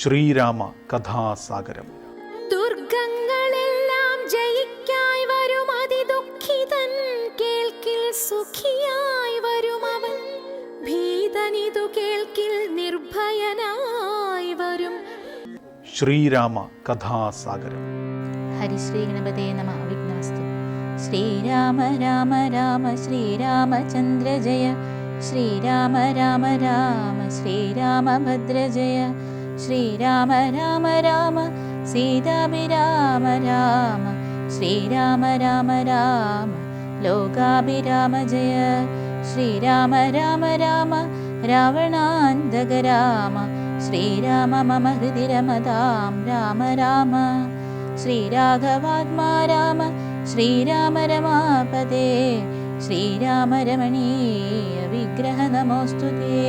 ശ്രീരാമ കഥാസാഗരം. ദുർഗങ്ങളെല്ലാം ജയിക്കായി വരും അതിദുഃഖിതൻ കേൾക്കിൽ സുഖിയായി വരും അവൻ. ഭീതനിതു കേൾക്കിൽ നിർഭയനായി വരും. ശ്രീരാമ കഥാസാഗരം. ഹരിശ്രീ ഗണപതേ നമ. വിഘ്നാസ്തു ശ്രീരാമ രാമ രാമ ശ്രീരാമചന്ദ്ര ജയ ശ്രീരാമ രാമ രാമ ശ്രീരാമഭദ്ര ജയ श्रीराम राम राम सीताभिराम राम श्रीराम राम राम लोकाभिराम जय। श्रीराम राम राम रावणान्दग राम श्रीराम मम हृदि रमतां राम राम। श्रीराघवात्मा राम श्रीराम रमापदे श्रीराम रमणीय विग्रह नमोऽस्तु ते।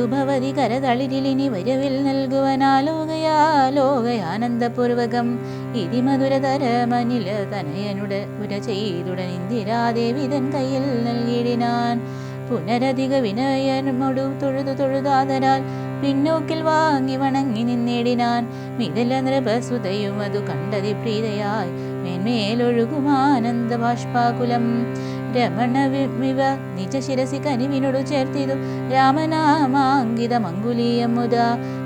അതു ഭവതി കരതളിരിലിനി വരവിൽ നൽകുവനാലോകയാലോകയാനന്ദപൂർവകം ഇതി മധുരതരമനില തനയനുട ഉര ചെയ്തുടൻ ഇന്ദിരാദേവിതൻ കയ്യിൽ നൽകിയിടിനാൻ. പുനരധിക വിനയനമൊടു തൊഴുതു തൊഴുതാതരാൽ പിന്നോക്കിൽ വാങ്ങി വണങ്ങി നിന്നിടിനാൻ. മിഥല നൃപസുതയും അതു കണ്ടതി പ്രീതയായി. മേന്മേലൊഴുകുമാനന്ദ ബാഷ്പാകുലം. രമണവിവ നിജ ശിരസി കനിവിനോടു ചേർത്തിതു. രാമനാമാങ്കിത മങ്കുലീയം മുത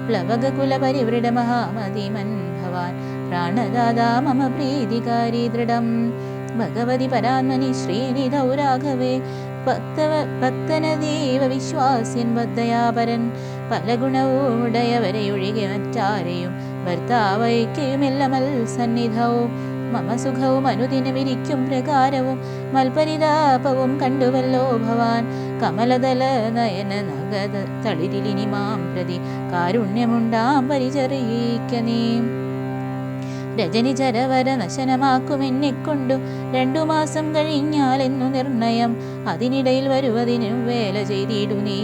പ്ലവകുല പരിവൃഢ മഹാമതിമൻ ഭവാൻ. പ്രാണദാതാ മമ പ്രീതികാരി ദൃഢം. ഭഗവതി പരാത്മനി ശ്രീനിധൗ രാഘവേ ഭക്തവ ഭക്തനദീവ വിശ്വാസ്യൻ ബദ്ധയാപരൻ. പല ഗുണവും ഉടയവരെ ഒഴികെ മറ്റാരെയും ഭർത്താവയ്ക്കുമെല്ലമൽ സന്നിധവും മമ സുഖവും അനുദിനമിരിക്കും പ്രകാരവും മൽപരിതാപവും കണ്ടുവല്ലോ ഭവാൻ. കമലതല നയന നഗത തളിരിലിനി മാം പ്രതി കാരുണ്യമുണ്ടാം പരിചറിയിക്ക നീ. രജനി ചരവര നശനമാക്കും എന്നെക്കൊണ്ടു രണ്ടു മാസം കഴിഞ്ഞാലെന്നു നിർണയം. അതിനിടയിൽ വരുവതിനും വേല ചെയ്തിടു നീ.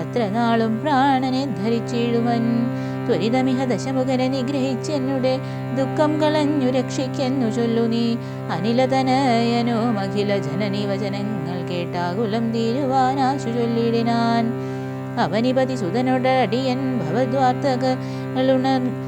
അത്ര നാളും പ്രാണനെ ധരിച്ചിടുവൻ. ത്വരിതമിഹ നിഗ്രഹിച്ച് എന്നുടെ ദുഃഖം കളഞ്ഞു രക്ഷിക്കെന്നു ചൊല്ലു നീ അനിലതനയനോ അഖില ജനനി വചനങ്ങൾ കേട്ടാകുലം തീരുവാനാശു ചൊല്ലിടിനാൻ. അവനിപതി സുതനോടടിയൻ ഭവദ്വാർത്തകളുണർ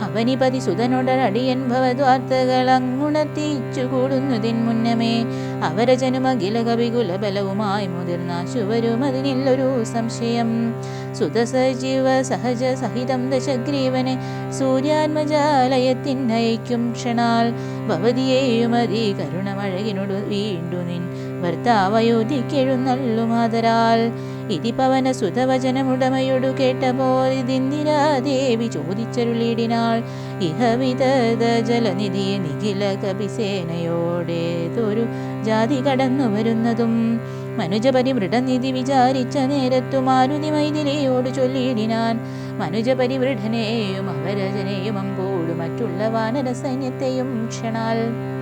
അവനിപതി സുതനുടനടിയൻ ഭവദ്വാർത്തകൾ അങ്ങുണർത്തിച്ചു കൂടുന്നതിൻ മുന്നമേ അവരജനുമഖില കവികുല ബലവുമായി മുതിർന്നാശുവരും അതിനില്ലൊരു സംശയം. സുതസജീവ സഹജ സഹിതം ദശഗ്രീവനെ സൂര്യാത്മജാലയത്തിനയക്കും ക്ഷണാൽ ഭവതിയെയും അതി കരുണമഴകിനോട് വീണ്ടു നിൻ ഭർത്താവയോധിക്കെഴുന്നള്ളു മാതരാൽ ഇതി പവന സുതവചനമുടമയൊടു കേട്ടപോൽ ഇതിന്ദിരാദേവി ചോദിച്ചരുളിടിനാൾ ഇഹ ജലനിധിയെ ജലനിധി നിഖില കപിസേനയോടേതൊരു ജാതി കടന്നു വരുന്നതും മനുജപരി മൃഢനിധി വിചാരിച്ച നേരത്തു മാരുതി മൈഥിലിയോട് ചൊല്ലിയിടിനാൻ മനുജപരി മൃഢനെയും അവരജനെയും അമ്പോടും മറ്റുള്ള വാനര സൈന്യത്തെയും ക്ഷണാൽ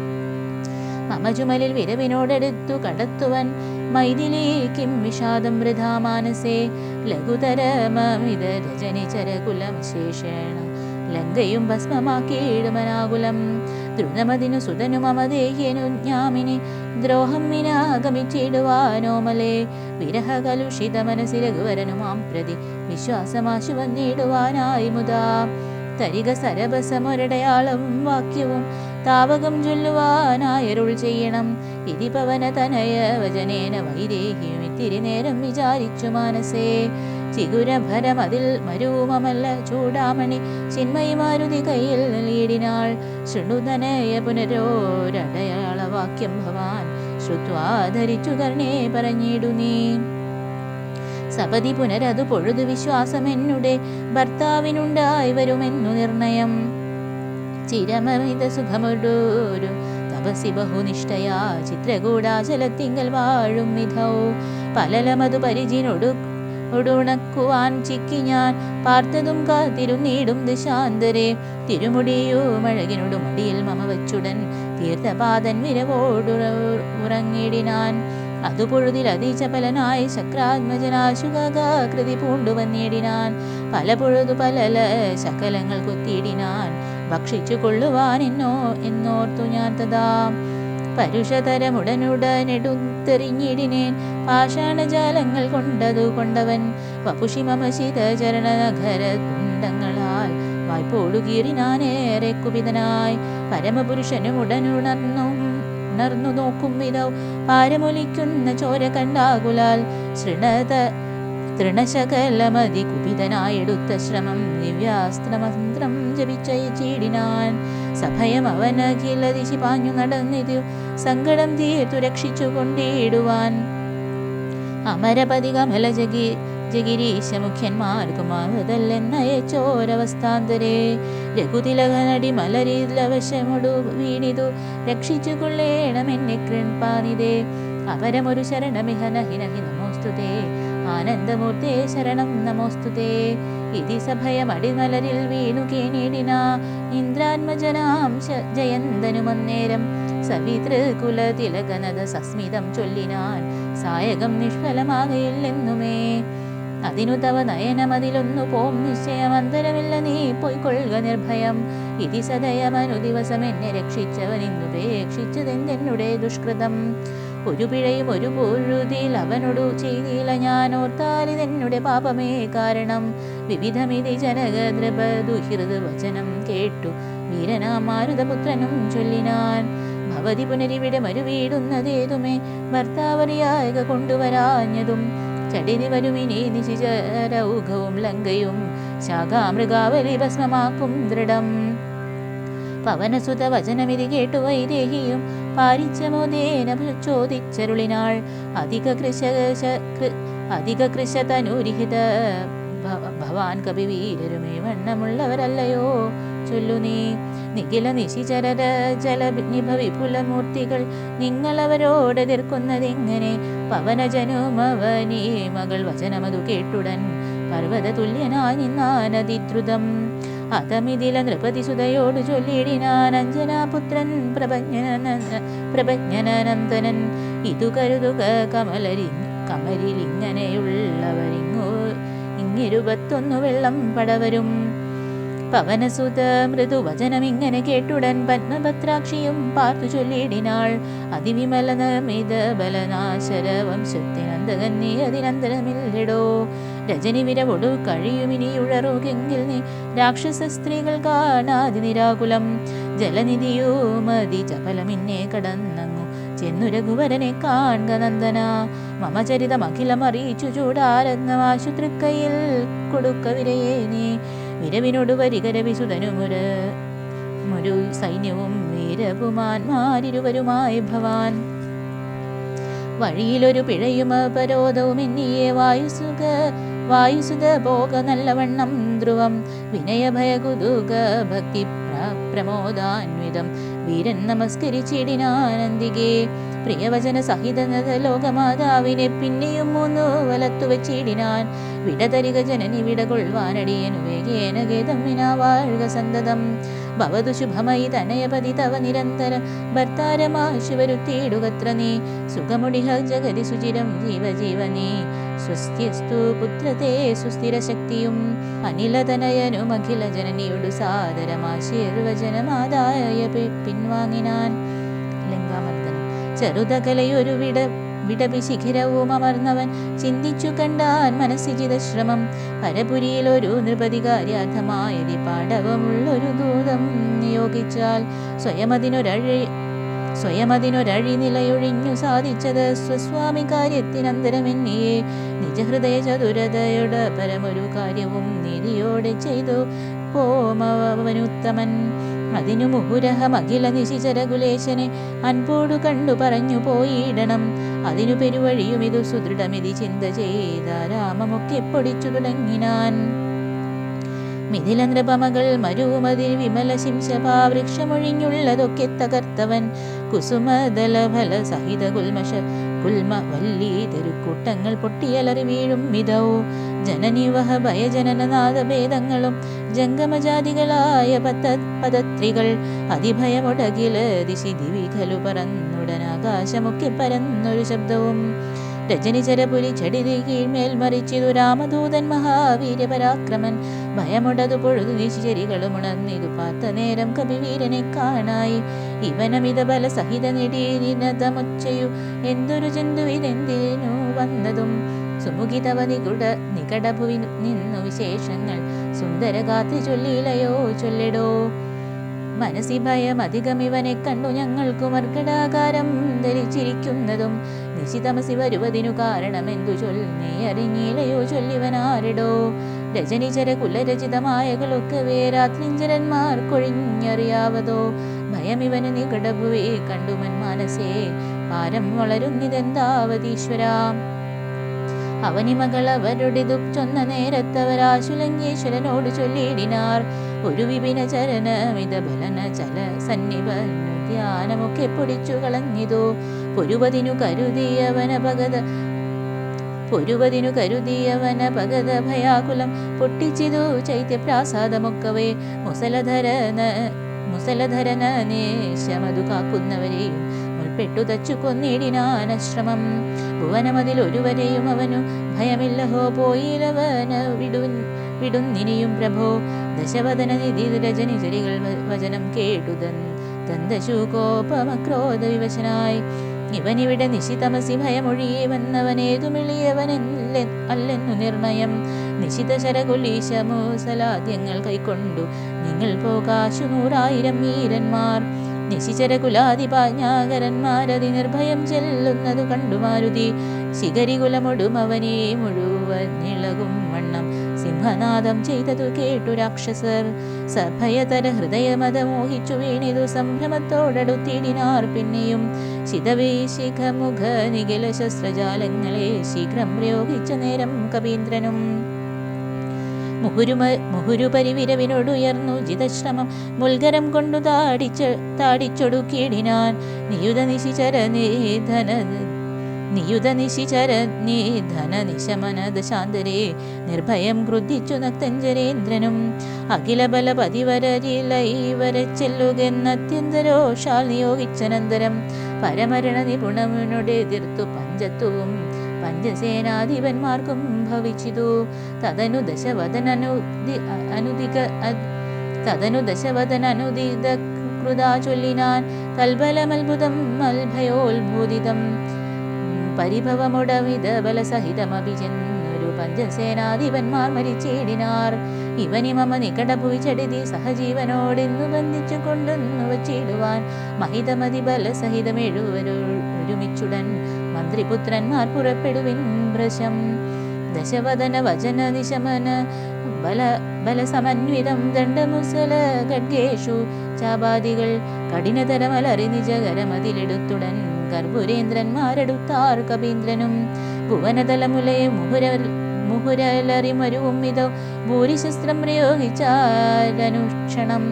മമജുമലിൽ വിരവിനോടെടുത്തു കടത്തുവൻ മൈഥിലേക്കും വിഷാദം വൃഥാ മാനസേ. ലഘുതരമിത രജനിചരകുലം ശേഷേണ. ലങ്കയും ഭസ്മമാക്കിയിടുമനാകുലം. ദ്രുതമതിനു സുതനു മമദേഹ്യനു ജ്ഞാമിനി. ദ്രോഹം വിനാഗമിച്ചിടുവാനോമലേ. വിരഹ കലുഷിത മനസ്സി രഘുവരനു മാം പ്രതി. വിശ്വാസമാശു വന്നിടുവാനായി മുതാ. തരിക സരഭസമൊരടയാളം വാക്യവും താവകം ചൊല്ലുവാനായരുൾ ചെയ്യണം. ഇതി പവന തനയ വചനേന വൈദേഹ്യം ഇത്തിരി നേരം വിചാരിച്ചു മാനസേ. ചിഗുരഭരം അതിൽ മരുവുമല്ല ചൂടാമണി. ചിന്മയി മാരുതി കയ്യിൽ നൽകിയിടിനാൾ ശൃണുതനയ പുനരോരടയാളവാക്യം ഭവാൻ. ശ്രുത്വാധരിച്ചു കർണേ പറഞ്ഞിടു നീ. സപതി പുനരതു പൊഴുതു വിശ്വാസം എന്നുടേ ഭർത്താവിനുണ്ടായി വരുമെന്നു നിർണയം. ചിരമമിത സുഖമൊടൂരു തപസി ബഹുനിഷ്ഠയാ. ചിത്രകൂടാചലത്തിങ്കൽ വാഴും വിധൗ പലലമതു പരിചിനൊടു ഒടുണക്കുവാൻ ചിക്കി ഞാൻ. പാർത്തതും കാത്തിരുന്നീടും ദശാന്തരെ. തിരുമുടിയോ അഴകിനോടും മടിയിൽ മമ വച്ചുടൻ തീർത്ഥപാതൻ വിരവോടു ഉറങ്ങിടിനാൻ അതു പൊഴുതിൽ അതിചപലനായ ശക്രാത്മജനാശുകാകൃതി പൂണ്ടുവന്നിടിനാൻ. പല പൊഴുതു പലല ശകലങ്ങൾ കൊത്തിയിടിനാൻ ഭക്ഷിച്ചു കൊള്ളുവാൻ എന്നോ എന്നോർത്തു ഞാൻ തഥാ പരുഷതരമുടനുടനെടുത്തെറിഞ്ഞിടിനേൻ പാഷാണജാലങ്ങൾ കൊണ്ടതു കൊണ്ടവൻ വപുഷി മമ ശീതചരണനഗര തുണ്ടങ്ങളാൽ വായ്പോടു കീറിനാനേറെ കുപിതനായി പരമപുരുഷനും ഉടനുണർന്നു ഉണർന്നു നോക്കും വിധ പാരമൊലിക്കുന്ന ചോര കണ്ടാകുലാൽ ശൃണത തൃണശകലമതി കുപിതനായെടുത്ത ശ്രമം ദിവ്യാസ്ത്രമന്ത്രം ജപിച്ച ചീടിനാൻ സഭയം അവനഖിലതിശി പാഞ്ഞു നടന്നിതു സങ്കടം തീർത്തു രക്ഷിച്ചു കൊണ്ടിടുവാൻ. അമരപതി കമല ജഗി ജഗിരീശ മുഖ്യന്മാർക്കുമാവതല്ലെന്നയച്ചോരവസ്ഥാന്തരേ രഘുതിലകനടി മലരിലവശമൊടു വീണിതു. രക്ഷിച്ചു കൊള്ളേണമെന്നെ കൃൺപാനിതേ അപരമൊരു ശരണമിഹ നഹി നഹി നമോസ്തുതേ. ആനന്ദമൂർത്തേ ശരണം നമോസ്തുതേ. ഇതി സഭയമടിമലരിൽ വീണു കേണിടിന ഇന്ദ്രാത്മജനാം ജയന്തനുമന്നേരം സവിതൃകുലതിലകനത സസ്മിതം ചൊല്ലിനാൻ സായകം നിഷ്ഫലമാകയില്ലെന്നുമേ. അതിനു തവ നയനമതിലൊന്നു പോം നിശ്ചയമന്തരമില്ല നീ പൊയ്ക്കൊള്ളുക നിർഭയം. ഇതി സദയമനു ദിവസം എന്നെ രക്ഷിച്ചവൻ ഇന്നുപേക്ഷിച്ചതെന്തെന്നുടെ ദുഷ്കൃതം. ഒരു പിഴയും ഒരു പൊഴുതിൽ അവനോടു ചെയ്തില്ല ഞാൻ ഓർത്താലിതെന്നുടെ പാപമേ കാരണം. വിവിധമിതി ജനകദ്രപ ദുഹൃത് വചനം കേട്ടു. വീരനാ മാരുതപുത്രനും ചൊല്ലിനാൻ. ഭവതി പുനരിവിടെ മരുവീടുന്നതേതുമേ? ഭർത്താവറിയായക കൊണ്ടുവരാഞ്ഞതും ചടിതി വരുമിനി നിശിചരൗഘവും ലങ്കയും ശാഖാമൃഗാവലി ഭസ്മമാക്കും ദൃഢം. പവനസുത വചനമിതി കേട്ടു വൈദേഹിയും പാരിച്ചമോദേന ചോദിച്ചരുളിനാൾ അധിക കൃഷ അധിക കൃഷതനുരിഹിത ഭവ- ഭവാൻ കവിവീരരുമേ വണ്ണമുള്ളവരല്ലയോ? ചൊല്ലു നീ. നിഖില നിശിചര ജല നിഭ വിപുലമൂർത്തികൾ നിങ്ങളവരോട് എതിർക്കുന്നതെങ്ങനെ? പവനജനുമവനീ മകൾ വചനമതു കേട്ടുടൻ പർവത തുല്യനായി നിന്നാനതിദ്രുതം അതമിതില നൃപതിസുതയോട് ചൊല്ലിടിനാൻ അഞ്ജനാപുത്രൻ പ്രഭജ്ഞന പ്രഭജ്ഞനനന്ദനൻ ഇതു കരുതുക കമലരി കമലിലിങ്ങനെയുള്ളവരിങ്ങോ ഇങ്ങിരുപത്തൊന്നു വെള്ളം പടവരും. പവനസുത മൃദുവചനമിങ്ങനെ കേട്ടുടൻ പത്മഭദ്രാക്ഷിയും പാർത്തു ചൊല്ലിടിനാൾ അതിവിമലനമിത ബലനാശര വംശത്തിനന്തകൻ നീ രജനി വിരവൊടു കഴിയുമിനിയുഴറുകെങ്കിൽ നീ രാക്ഷസ സ്ത്രീകൾ കാണാതി നിരാകുലം. ജലനിധിയോ മതി ചപലമിന്നെ കടന്നങ്ങു. ചെന്നു രഘുവരനെ കാണുക നന്ദന. മമ ചരിതം അഖിലം അറിയിച്ചു ആശുത്രിക്കയിൽ കൊടുക്ക വിരയേ നീ. വിരവിനോട് വരികര വിസുതനുമുര ഒരു സൈന്യവും വീരപുമാന്മാരിരുവരുമായി ഭവാൻ. വഴിയിലൊരു പിഴയും അപരോധവും എന്നിയെ വായുസുഖ വായുസുത പോക നല്ലവണ്ണം ധ്രുവം. വിനയഭയകുതുക ഭക്തി പ്ര- പ്രമോദാന്വിതം. വീരൻ നമസ്കരിച്ചിടിനാനന്ദികേ. പ്രിയവചന സഹിത ലോകമാതാവിനെ പിന്നെയും മൂന്നു വലത്തു വെച്ചിടിനാൻ വിടതരിക ജനനി വിടകൊള്ളുവാനടിയനു വേഗേന ഗേതം വിനാ വാഴുക സന്തതം. ഭവതു ശുഭമയി തനയപതി തവ നിരന്തരം ഭർത്താരമാശു ശിവരുത്തിയിടുകത്ര നീ. സുഖമുടിഹ ജഗതി സുചിരം ജീവജീവനീ. പുത്രതേ പുത്രത്തെ സുസ്ഥിരശക്തിയും അനിലതനയനും അഖില ജനനിയുടു സാദരമാശീർവചനമാതായ പിൻവാങ്ങിനാൻ. ലിംഗാമർദ്ദനം ചെറുതകലയൊരു വിട വിടപി ശിഖിരവും അമർന്നവൻ ചിന്തിച്ചു കണ്ടാൻ മനസ്സിജിത ശ്രമം. പരപുരിയിൽ ഒരു നൃപതികാര്യാർത്ഥമായതി പാടവമുള്ളൊരു ദൂതം നിയോഗിച്ചാൽ സ്വയമതിനൊരഴി സ്വയമതിനൊരഴി നിലയൊഴിഞ്ഞു സാധിച്ചത് സ്വസ്വാമി കാര്യത്തിനന്തരമെന്നിയെ നിജഹൃദയ ചതുരതയുടെ പരമൊരു കാര്യവും നീതിയോടെ ചെയ്തു. പോമവനുത്തമൻ അതിനു മുഹുരഹം അഖില നിശിചരകുലേശനെ അൻപോടു കണ്ടു പറഞ്ഞു പോയിടണം. അതിനു പെരുവഴിയും ഇതു സുദൃഢമിതി ചിന്ത ചെയ്ത രാമമൊക്കെ പൊടിച്ചു തുടങ്ങിനാൻ. മിഥിലനൃപമകൾ മരുമതിൽ വിമല ശിംശപാ വൃക്ഷമൊഴിഞ്ഞുള്ളതൊക്കെ തകർത്തവൻ കുസുമദലഫല സഹിത കുൽമഷ കുൽമ വല്ലി തെരുക്കൂട്ടങ്ങൾ പൊട്ടിയലറി വീഴും മിതവും. ജനനിവഹ ഭയജനനനാദഭേദങ്ങളും ജംഗമജാതികളായ പത പദത്രികൾ അതിഭയമൊടകില ദിശി ദിവിഖലു പറന്നുടനാകാശമൊക്കെ പരന്നൊരു ശബ്ദവും രജനിചരപുരി ചടിതി കീഴ്മേൽ മറിച്ചിതു രാമദൂതൻ മഹാവീര്യപരാക്രമൻ. ഭയമുടതു പൊഴുതു ദിശിചരികളും ഉണർന്നിതു പാത്ത നേരം കവിവീരനെ കാണായി. ഇവനമിത ബല സഹിത നിടീനതമുച്ചയു എന്തൊരു ജന്തുവിതെന്തിനു വന്നതും. സുമുഖിതവ നികുട നികടഭുവി നിന്നു വിശേഷങ്ങൾ. സുന്ദരഗാത്രി ചൊല്ലിയിലയോ ചൊല്ലിടോ. മനസ്സി ഭയം അധികം ഇവനെ കണ്ടു ഞങ്ങൾക്കു മർക്കടാകാരം ധരിച്ചിരിക്കുന്നതും. നിശിതമസി വരുവതിനു കാരണമെന്തു ചൊല്ലി അറിഞ്ഞിലയോ ചൊല്ലിവനാരിടോ? രജനിചര കുലരചിതമായകളൊക്കെ വേരാത്രിഞ്ചരന്മാർ കൊഴിഞ്ഞറിയാവതോ ഭയം ഇവന് നികടഭുവേ കണ്ടുമൻ മനസ്സേ പാരം വളരുന്നിതെന്താവതീശ്വരാ? അവനിമകൾ അവരുടെ ചൊന്ന നേരത്തവരാശുലങ്കേശ്വരനോട് ചൊല്ലിയിടിനാർ. ഒരു വിപിന ചരനമിത ബലന ചല സന്നിപനു ധ്യാനമൊക്കെ പൊടിച്ചു കളഞ്ഞിതു പൊരുവതിനു കരുതിയവന ഭഗത പൊരുവതിനു കരുതിയവന ഭയാകുലം പൊട്ടിച്ചിതു ചൈത്യപ്രാസാദമൊക്കവേ. മുസലധരന മുസലധരന നേശമതു കാക്കുന്നവരെയും മുൾപ്പെട്ടു തച്ചു കൊന്നിടിനാനശ്രമം. ഭുവനമതിൽ ഒരുവരെയും അവനു ഭയമില്ലഹോ പോയിലവന വിടുൻ വിടുന്നിനിയും പ്രഭോ. ദശവദന നിധി രജനി ചരികൾ വചനം കേട്ടുതൻ ദന്തശൂകോപമക്രോധ വിവശനായി ഇവിടെ നിശിതമസി ഭയമൊഴിയെ വന്നവനേതുമിളിയവനല്ല അല്ലെന്നു നിർണയം. നിശിത ശരകുലീശമൂസലാദ്യങ്ങൾ കൈക്കൊണ്ടു. നിങ്ങൾ പോകാശു നൂറായിരം വീരന്മാർ നിശിചരകുലാതിപാജ്ഞാകരന്മാരതി നിർഭയം ചെല്ലുന്നതു കണ്ടു മാരുതി ശിഖരികുലമൊടും മുഴുവൻ വണ്ണം സിംഹനാദം ചെയ്തതു കേട്ടു രാക്ഷസർ. സഭയതര ഹൃദയമത മോഹിച്ചു വീണിതു സംഭ്രമത്തോടടുത്തിടിനാർ പിന്നെയും. ശിതവേശിഖമുഖ നിഖില ശസ്ത്രജാലങ്ങളെ ശീഘ്രം പ്രയോഗിച്ച നേരം കവീന്ദ്രനും. മുഹുരുമ മുഹുരുപരിവിരവിനോടുയർന്നു ജിതശ്രമം മുൽഗരം കൊണ്ടു താടിച്ച താടിച്ചൊടുക്കിയിടിനാൻ നിയുത നിശിചര നിധന നിയുത നിശിചര നിധന നിശമന ദശാന്തരേ നിർഭയം ക്രുദ്ധിച്ചു നക്തഞ്ചരേന്ദ്രനും. അഖില ബല പതിവരരിലൈവര ചെല്ലുകെന്നത്യന്തരോഷാൽ നിയോഗിച്ചനന്തരം. പരമരണ നിപുണവിനുടെ എതിർത്തു പഞ്ചത്വവും പഞ്ചസേനാധിപന്മാർക്കും ഭവിച്ചിതു. തദനു ദശവദനനുദി അനുദിക തതനു ദശവദനനുദിത കൃതാ ചൊല്ലിനാൻ തൽബലമത്ഭുതം അൽഭയോത്ഭൂതിതം പരിഭവമുടവിധ ബലസഹിതമഭിജന്നൊരു പഞ്ചസേനാധിപന്മാർ മരിച്ചിടിനാർ. ഇവനി മമ നികടഭുവി ചടിതി സഹജീവനോടിന്നു ബന്ധിച്ചു കൊണ്ടൊന്നു വച്ചിടുവാൻ മഹിതമതി ബലസഹിതം എഴുവരു ഒരുമിച്ചുടൻ മന്ത്രിപുത്രന്മാർ പുറപ്പെടുവിൻ ഭ്രശം ദശവദന വചന നിശമന ബല ബലസമന്വിതം ദണ്ഡമുസല ഖഡ്ഗേഷു ചാപാദികൾ കഠിനതരമലറി നിജകരമതിലെടുത്തുടൻ കർപ്പുരേന്ദ്രന്മാരെടുത്താർ കപീന്ദ്രനും. ഭുവനതലമുലെ മുഹുര മുഹുരലറിമരുവും ഇതോ ഭൂരിശസ്ത്രം പ്രയോഗിച്ചാരനുക്ഷണം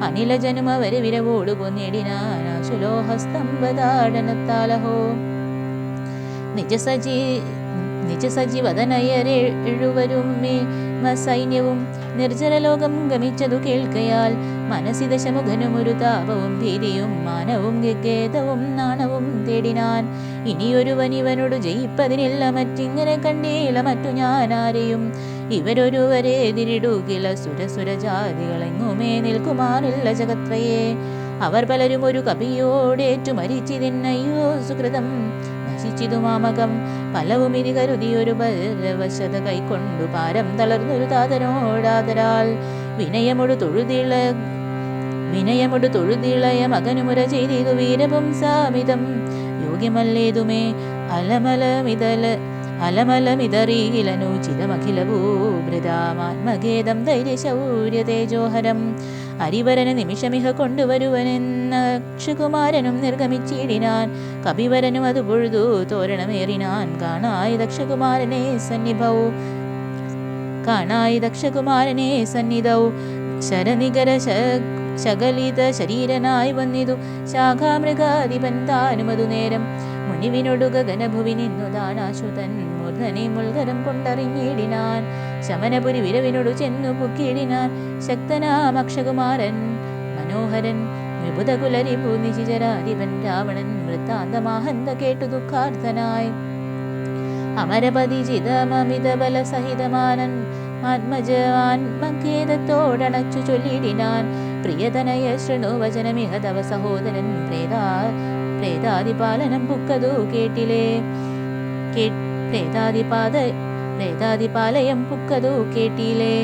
അനിലജനും അവരെ വിരവോടു കൊന്നിടിനാശുലോഹസ്തംഭതാടനത്താലഹോ നിജസജീ നിജസജീവതനയരെഴുവരും സൈന്യവും ഗമിച്ചതു കേൾക്കയാൽ മനസ്സിദശമുഖനും ഒരു താപവും ഭീതിയും മാനവും ഗഗേതവും നാണവും തേടിനാൻ. ഇനിയൊരുവൻ ഇവനോട് ജയിപ്പതിനില്ല മറ്റിങ്ങനെ കണ്ടീല മറ്റു ഞാനാരെയും. ഇവരൊരുവരെ എതിരിടുകില സുരസുരജാതികളെങ്ങുമേ നിൽക്കുമാറില്ല ജഗത്രയെ. അവർ പലരും ഒരു കപിയോടേറ്റു മരിച്ചിതിന്നയ്യോ സുഹൃതം നശിച്ചിതു മാമകം പലവും ഇനി കരുതിയൊരു പരവശത കൈക്കൊണ്ടു പാരം തളർന്നൊരു താതനോടാതരാൽ. വിനയമൊടു തൊഴുതിള വിനയമൊടു തൊഴുതിളയ മകനുമുര ചെയ്തിതു വീരപുംസാമിതം യോഗ്യമല്ലേതുമേ? അലമലമിതല അലമലമിതറീകിലനൂചിതമഖിലഭൂഭൃതാമാത്മഖേദം ധൈര്യശൗര്യ തേജോഹരം അരിവരന് നിമിഷമിഹ കൊണ്ടുവരുവനെന്ന അക്ഷകുമാരനും നിർഗമിച്ചിടിനാൻ. കപിവരനും അത് പൊഴുതു തോരണമേറിനാൻ. കാണായ ദക്ഷകുമാരനെ സന്നിഭവും കാണായി ദക്ഷകുമാരനെ സന്നിധൗ. ശരനികര ശ- ശകലിത ശരീരനായി വന്നിതു. ശാഖാമൃഗാധിപൻ താനുമതു നേരം. മുനിവിനൊടു ഗഗനഭുവി നിന്നു ദാനാശുതൻ മൂർധനെ മുൾഗരം കൊണ്ടറിഞ്ഞിടിനാൻ. ശമനപുരി വിരവിനോടു ചെന്നു പുക്കിടിനാൻ. ശക്തനാമക്ഷകുമാരൻ മനോഹരൻ വിഭുതകുലരി നിശിചരാധിപൻ രാവണൻ വൃത്താന്തമാഹന്ത കേട്ടു ദുഃഖാർത്ഥനായി. അമരപതി ചിതമമിത ബല സഹിതമാനൻ ആത്മജാൻമഖേദത്തോടണച്ചു ചൊല്ലിടിനാൻ പ്രിയതനയ ശൃണു വചനമിഹ തവ സഹോദരൻ പ്രേതാ പ്രേതാദിപാലനം പുക്കതു കേട്ടിലേ. പ്രേതാദിപാത പ്രേതാദിപാലയം പുക്കതു കേട്ടിലേ.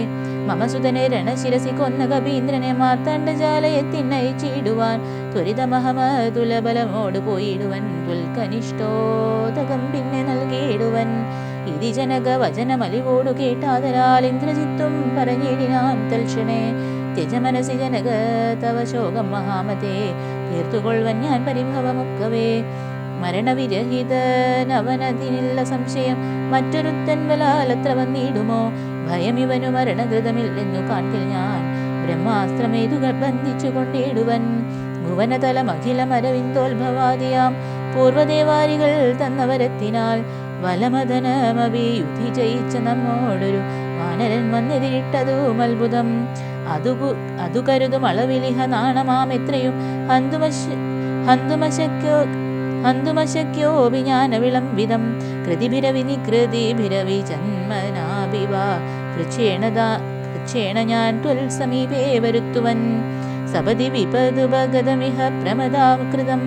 മമസുതനെ രണശിരസി കൊന്ന കപീന്ദ്രനെ മാർത്താണ്ഡജാലയത്തിനയിച്ചിടുവാൻ ത്വരിതമഹമതുലബലമോട് പോയിടുവൻ ദുൽക്കനിഷ്ടോതകം പിന്നെ നൽകിയിടുവൻ ഇതി ജനക വചനമലിവോടു കേട്ടാതരാൽ ഇന്ദ്രജിത്തും പറഞ്ഞിടിനാൻ തൽക്ഷണേ. ത്യജമനസി ജനക തവ ശോകം മഹാമതേ. തീർത്തുകൊള്ളുവൻ ഞാൻ പരിഭവമൊക്കവേ. മരണവിരഹിതനവനതിനില്ല സംശയം. മറ്റൊരുത്തൻ ബലാലത്ര വന്നിടുമോ? ഭയമിവനു മരണകൃതമില്ലെന്നു കാണിൽ ഞാൻ. ബ്രഹ്മാസ്ത്രമേതുകൾ ബന്ധിച്ചു കൊണ്ടിടുവൻ ഭുവനതലം അഖിലമരവിന്ദോത്ഭവാദിയാം പൂർവദേവാരികൾ തന്നവരത്തിനാൽ വലമദനമവി യുധി ജയിച്ച നമ്മോടൊരു വാനരൻ വന്നെതിരിട്ടതും അത്ഭുതം. അതു അതു കരുതും അളവിലിഹ നാണമാം എത്രയും. ഹന്തുമശ ഹന്തുമശക്യോ ഹന്തുമശക്യോപി വിജ്ഞാന വിളംബിതം കൃതിഭിരവി നികൃതിഭിരവി ജന്മനാഭിവ കൃച്ഛേണ ഞാൻ സമീപേ വരുത്തുവൻ. സപതി വിപതുപഗതമിഹ പ്രമദാകൃതം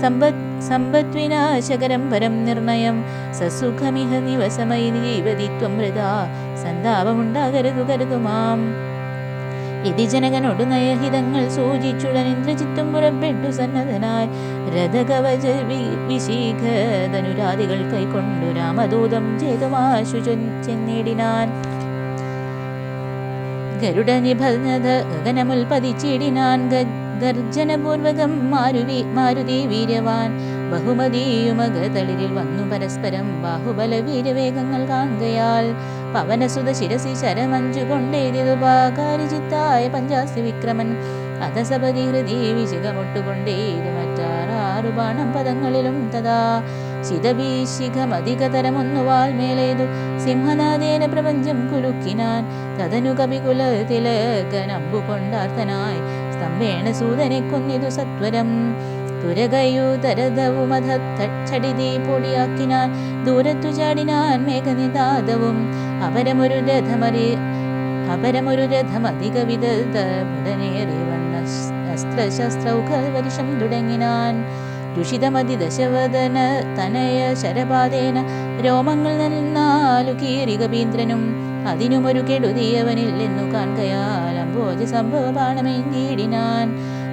സമ്പത് സമ്പദ്വിനാശകരം പരം നിർണയം. സസുഖമിഹ നിവസമയി ജീവതിത്വം മൃതാ സന്താപമുണ്ടാകരുതു കരുതുമാം. ജനകനോട് നയഹിതങ്ങൾ സൂചിച്ചുടൻ ഇന്ദ്രജിത്തും പുറപ്പെട്ടു സന്നദ്ധനായി. രഥകവച വി- വിശീഖധനുരാദികൾ കൈക്കൊണ്ടു രാമദൂതം ചേതുമാശു ചെന്നിടിനാൻ. ഗരുഡ നിബന്ധത ഗഗനമുൽ പതിച്ചിടിനാൻ ഗ- ഗർജനപൂർവകം മാരുവി മാരുതി വീര്യവാൻ ബഹുമതിയുമകതളിരിൽ വന്നു പരസ്പരം ബാഹുബല വീരവേഗങ്ങൾ കാങ്കയാൽ പവനസുത ശിരസി ശരമഞ്ചു കൊണ്ടേതിതുപാകാരിചിത്തായ പഞ്ചാസി വിക്രമൻ. അധസപതി ഹൃദി വിശിഖമൊട്ടുകൊണ്ടേത് മറ്റാറാറു ബാണം പദങ്ങളിലും തഥാ. ശിതഭീശിഖമധികതരമൊന്നു വാൽമേലേതു സിംഹനാദേന പ്രപഞ്ചം കുലുക്കിനാൻ. തതനു കവികുല തിലകനമ്പു കൊണ്ടാർത്തനായി സ്തംഭേണ സൂതനെ കൊന്നിതു സത്വരം. തുരകയുതരതവുമധ ചടിതി പൊടിയാക്കിനാൻ ദൂരത്തു ചാടിനാൻ മേഘനിതാദവും. അപരമൊരു രഥമറി അപരമൊരു രഥമധിക വിദഗ്ധമുടനേറി വണ്ണ അസ്ത്രശസ്ത്രൗഖവരിഷം തുടങ്ങിനാൻ. രുഷിതമതി ദശവദന തനയ ശരപാതേന രോമങ്ങൾ നിന്നാലു കീറി ഗവീന്ദ്രനും അതിനുമൊരു കെടുതിയവനില്ലെന്നു കാൺകയാൽ. അമ്പോജ സംഭവ ബാണമേന്തിയിടിനാൻ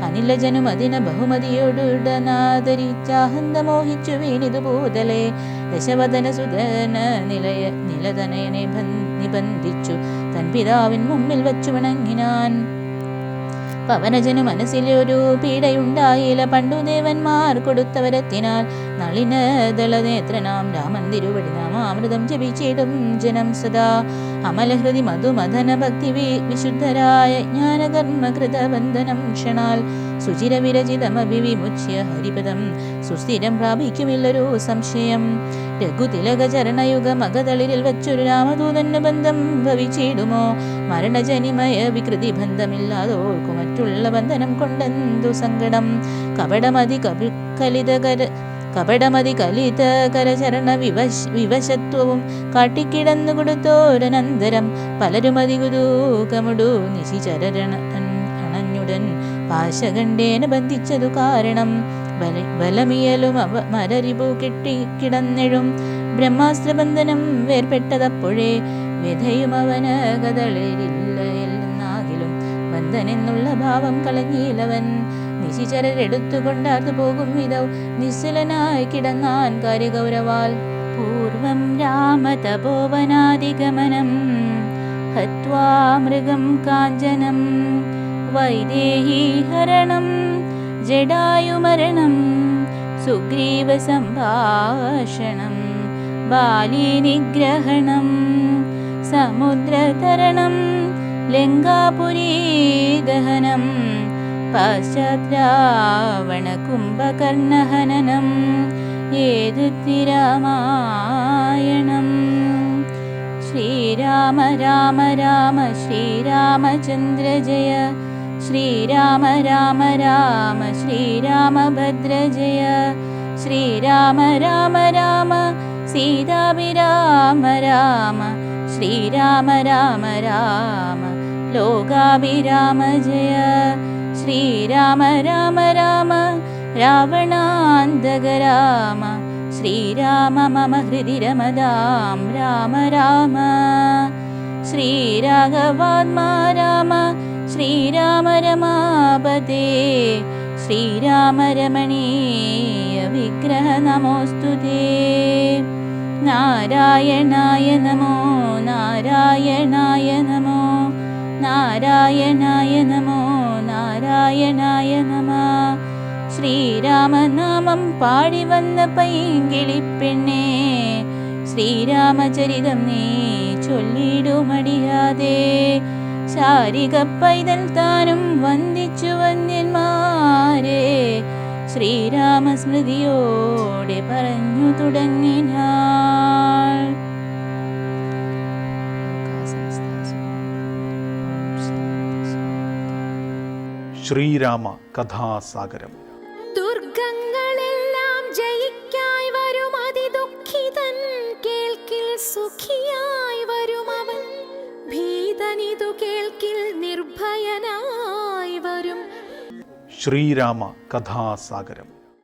അനിലജനും അതിന ബഹുമതിയോടുടനാദരിച്ചാഹന്ത മോഹിച്ചു വീണിതു ഭൂതലെ ദശവദന സുധന നിലയ നിലതനയനെ നിബന്ധിച്ചു. തൻ പിതാവിൻ മുമ്പിൽ വച്ചു വണങ്ങിനാൻ പവനജനു മനസ്സിലൊരു പീഡയുണ്ടായില്ല പണ്ടു ദേവന്മാർ കൊടുത്തവരത്തിനാൽ നളിന ദളനേത്രനാം രാമൻ തിരുവടി അമൃതം ജപിച്ചിടും ജനം സദാ. അമലഹൃതി മധുമഥന ഭക്തി വിശുദ്ധരായ ജ്ഞാനകർമ്മ വന്ദനം ക്ഷണാൽ സുചിരവിരചിതമഭിവിമുച്യ ഹരിപദം സുസ്ഥിരം പ്രാപിക്കുമില്ലൊരു സംശയം. രഘുതിലക ചരണയുഗ മകതളിരിൽ വച്ചൊരു രാമദൂതന് ബന്ധം ഭവിച്ചിടുമോ? മരണജനിമയ വികൃതി ബന്ധമില്ലാതോർക്കു മറ്റുള്ള ബന്ധനം കൊണ്ടെന്തു സങ്കടം? കപടമതി കപി കലിതകര കപടമതി കലിത ചരണ വിവശ വിവശത്വവും കാട്ടിക്കിടന്നു കൊടുത്തോരനന്തരം പലരുമതി കുതൂകമുടു നിശിചരണ അണഞ്ഞുടൻ പാശകണ്ഠേന ബന്ധിച്ചതു കാരണം ബലമിയലും അവ മരരിപു കിട്ടി കിടന്നെഴും. ബ്രഹ്മാസ്ത്രബന്ധനം വേർപെട്ടതപ്പോഴേ വ്യഥയും അവന് കതളിരില്ല എന്നാകിലും ബന്ധനെന്നുള്ള ഭാവം കളഞ്ഞിലവൻ നിശിചരരെടുത്തുകൊണ്ടാർന്നു പോകും വിധം. നിശ്ചലനായി കിടന്നാൻ കാര്യഗൗരവാൽ. പൂർവം രാമതപോവനാദിഗമനം ഹത്വാ മൃഗം കാഞ്ചനം വൈദേഹീഹരണം जडायुमरणं सुग्रीवसम्भाषणं बालीनिग्रहणं समुद्रतरणं लिङ्गापुरीदहनं पाश्चात्रावणकुम्भकर्णहननम् पश्चवणकुम्भकर्णहननं श्रीराम राम राम श्रीरामचन्द्र जय श्रीराम राम राम श्रीराम भद्र जय श्रीराम राम राम सीताभिराम राम। श्रीराम राम राम लोकाभिराम जय। श्रीराम राम राम रावणान्तग राम। श्रीराम मम हृदि रमदां राम राम। श्रीराघवान्मा राम। ശ്രീരാമ രമാപതേ ശ്രീരാമ രമണീയ വിഗ്രഹ നമോസ്തു നാരായണായ നമോ നാരായണായ നമോ നാരായണായ നമോ നാരായണായ നമ. ശ്രീരാമനാമം പാടി വന്ന പൈങ്കിളിപ്പെണ്ണേ ശ്രീരാമചരിതം നീ ചൊല്ലിടുമടിയാതെ. ശാരിക പൈതൽ താനും വന്ദിച്ചു വന്യന്മാരെ. ശ്രീരാമസ്മൃതിയോടെ പറഞ്ഞു തുടങ്ങിനാൾ. ശ്രീരാമ കഥാസാഗരം. കേൾക്കിൽ നിർഭയനായി വരും. ശ്രീരാമ കഥാസാഗരം.